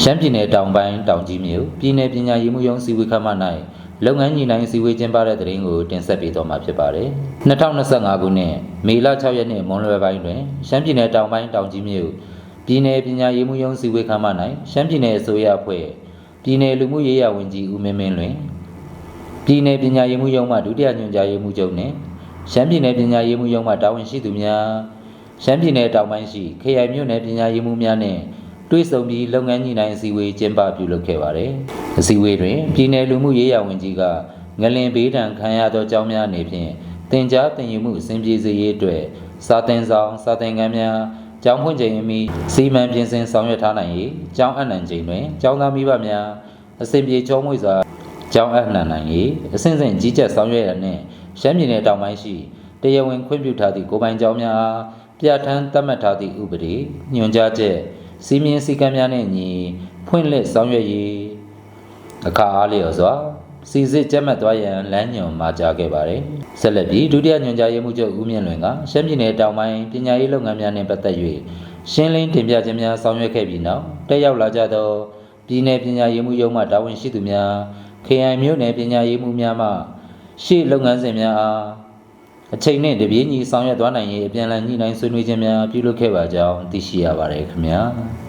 ရှမ်းပြည်နယ်တောင်ပိုင်းတောင်ကြီးမြို့ပြည်내ပညာရေးမှုရုံးစီဝေးခမ်းမ၌လုပ်ငန်းညီနိုင်စီဝေးကျင်းပတဲ့တဲ့ရင်ကိုတင်ဆက်ပေးတော့မှာဖြစ်ပါတယ်။2025ခုနှစ်မေလ6ရက်နေ့မွန်းလွယ်ပိုင်းတွင်ရှမ်းပြည်နယ်တောင်ပိုင်းတောင်ကြီးမြို့ပြည်내ပညာရေးမှုရုံးစီဝေးခမ်းမ၌ရှမ်းပြည်နယ်အစိုးရအဖွဲ့ပြည်내လူမှုရေးရာဝန်ကြီးဦးမင်းမင်းလွင်ပြည်내ပညာရေးမှုရုံးမှဒုတိယညွှန်ကြားရေးမှူးချုပ်နှင့်ရှမ်းပြည်နယ်ပညာရေးမှုရုံးမှတာဝန်ရှိသူများရှမ်းပြည်နယ်တောင်ပိုင်းရှိခရိုင်မြို့နယ်ပညာရေးမှုများနှင့် တွဲဆုံပြီးလုပ်ငန်းညီနိုင်အစည်းအဝေးကျင်းပပြုလုပ်ခဲ့ပါတယ်။အစည်းအဝေးတွင်ပြည်내လူမှုရေးရာဝန်ကြီးကငလင်ဘေးဒဏ်ခံရသောအကြောင်းများအနေဖြင့်တင် जा တင်ယူမှုအစဉ်ပြေစေရေးအတွက်စာသင်ဆောင်စာသင်ခန်းများကျောင်းဖွင့်ချိန်အမီစီမံပြင်ဆင်ဆောင်ရွက်ထားနိုင်ရေးကျောင်းအပ်နှံချိန်တွင်ကျောင်းသားမိဘများအစဉ်ပြေချောမွေ့စွာကျောင်းအပ်နှံနိုင်ရေးအစဉ်စဉ်ကြီးကြပ်ဆောင်ရွက်ရနှင့်ရှမ်းပြည်နယ်တောင်ပိုင်းရှိတရားဝင်ခွင့်ပြုထားသည့်ကိုယ်ပိုင်ကျောင်းများအားပြဋ္ဌာန်းသတ်မှတ်ထားသည့်ဥပဒေညွှန်ကြားချက် စီမင်းစည်းကမ်းများနဲ့ညီဖွင့်လှစ်ဆောင်ရွက်ရေးအခါအားလျော်စွာစီစစ်ကြက်မှတ်သွားရန်လမ်းညွှန်မှာကြားခဲ့ပါတယ်။ဆက်လက်ပြီးဒုတိယညွှန်ကြားရေးမှူးချုပ်ဦးမြင့်လွင်ကရှမ်းပြည်နယ်တောင်ပိုင်းပညာရေးလုပ်ငန်းများနဲ့ပတ်သက်၍ရှင်းလင်းတင်ပြခြင်းများဆောင်ရွက်ခဲ့ပြီးနောက်တက်ရောက်လာကြသောပြည်내ပညာရေးမှူးရုံးမှတာဝန်ရှိသူများ KI မြို့နယ်ပညာရေးမှူးများမှရှေ့လုပ်ငန်းစဉ်များအား အချိန်နှင့်တပြေးညီဆောင်ရွက်သွားနိုင်ရေးအပြန်အလှန်ညှိနှိုင်းဆွေးနွေးခြင်းများပြုလုပ်ခဲ့ပါကြောင်းသိရှိရပါတယ်ခင်ဗျာ။